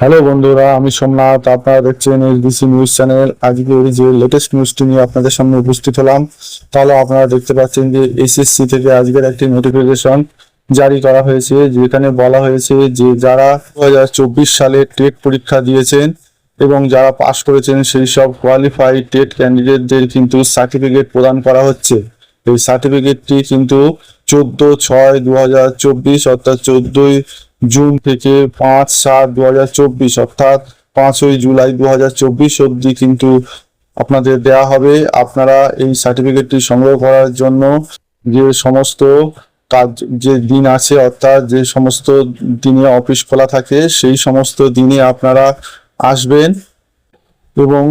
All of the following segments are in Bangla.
হ্যালো বন্ধুরা, আমি সোমনাথ। আপনারা দেখছেন এসবিসি নিউজ চ্যানেল। আজকে এই যে লেটেস্ট নিউজটি নিয়ে আপনাদের সামনে উপস্থিত হলাম, তাহলে আপনারা দেখতে পাচ্ছেন যে এসএসসি থেকে আজকের একটি নোটিফিকেশন জারি করা হয়েছে, যেখানে বলা হয়েছে যে যারা দু হাজার চব্বিশ সালে টেট পরীক্ষা দিয়েছেন এবং যারা পাশ করেছেন, সেই সব কোয়ালিফাইড টেট ক্যান্ডিডেটদের কিন্তু সার্টিফিকেট প্রদান করা হচ্ছে। এই সার্টিফিকেটটি কিন্তু চোদ্দ ছয় দু অর্থাৎ চোদ্দই জুন থেকে পাঁচ সাত দু হাজার চব্বিশ, অর্থাৎ পাঁচই জুলাই দু হাজার চব্বিশ অবধি কিন্তু আপনাদের দেয়া হবে। আপনারা এই সার্টিফিকেটটি সংগ্রহ করার জন্য যে সমস্ত কাজ, যে দিন আছে, অর্থাৎ যে সমস্ত দিনে অফিস খোলা থাকে, সেই সমস্ত দিনে আপনারা আসবেন। এবং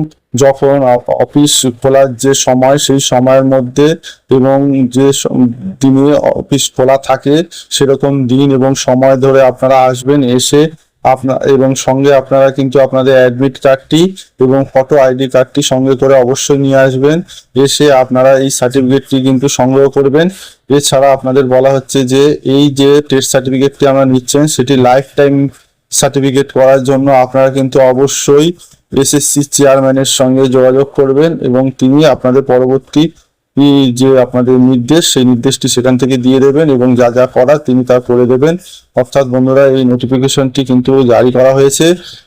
যখন অফিস খোলার যে সময়, সেই সময়ের মধ্যে এবং যে দিনে অফিস খোলা থাকে, সেরকম দিন এবং সময় ধরে আপনারা আসবেন, এসে আপনার এবং সঙ্গে আপনারা কিন্তু আপনাদের অ্যাডমিট কার্ডটি এবং ফটো আইডি কার্ডটি সঙ্গে করে অবশ্যই নিয়ে আসবেন। এসে আপনারা এই সার্টিফিকেটটি কিন্তু সংগ্রহ করবেন। এছাড়া আপনাদের বলা হচ্ছে যে, এই যে টেস্ট সার্টিফিকেটটি আমরা নিচ্ছেন, সেটি লাইফ টাইম সার্টিফিকেট করার জন্য আপনারা কিন্তু অবশ্যই এসএসসি চেয়ারম্যানের সঙ্গে যোগাযোগ করবেন এবং তিনি আপনাদের পরবর্তী যে আপনাদের নির্দেশ, সেই নির্দেশটি সেখান থেকে দিয়ে দেবেন এবং যা যা করার তিনি তা করে দেবেন। অর্থাৎ বন্ধুরা, এই নোটিফিকেশনটি কিন্তু জারি করা হয়েছে।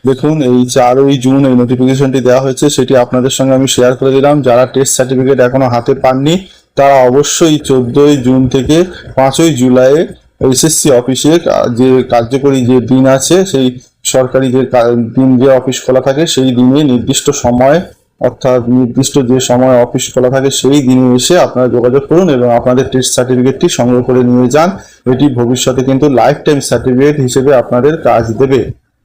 দেখুন, এই চারই জুন এই নোটিফিকেশনটি দেওয়া হয়েছে, সেটি আপনাদের সঙ্গে আমি শেয়ার করে দিলাম। যারা টেস্ট সার্টিফিকেট এখনও হাতে পাননি, তারা অবশ্যই চোদ্দই জুন থেকে পাঁচই জুলাই এসএসসি অফিসে যে কার্যকরী যে দিন আছে, সেই সরকারি যে দিন যে অফিস খোলা থাকে, সেই দিনে নির্দিষ্ট সময়, অর্থাৎ নির্দিষ্ট যে সময় অফিস খোলা থাকে, সেই দিনে এসে আপনারা যোগাযোগ করুন এবং আপনাদের টেস্ট সার্টিফিকেটটি সংগ্রহ করে নিয়ে যান। এটি ভবিষ্যতে কিন্তু লাইফ টাইম সার্টিফিকেট হিসেবে আপনাদের কাজ দেবে।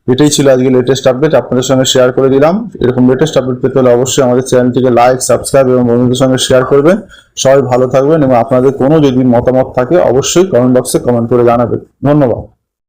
এটাই ছিল আজকে লেটেস্ট আপডেট আপনাদের সঙ্গে শেয়ার করে দিলাম। এরকম লেটেস্ট আপডেট পেতে হলে অবশ্যই আমাদের চ্যানেলটিকে লাইক সাবস্ক্রাইব এবং বন্ধুদের সঙ্গে শেয়ার করবেন। সবাই ভালো থাকবেন এবং আপনাদের কোনো যদি মতামত থাকে, অবশ্যই কমেন্ট বক্সে কমেন্ট করে জানাবেন। ধন্যবাদ।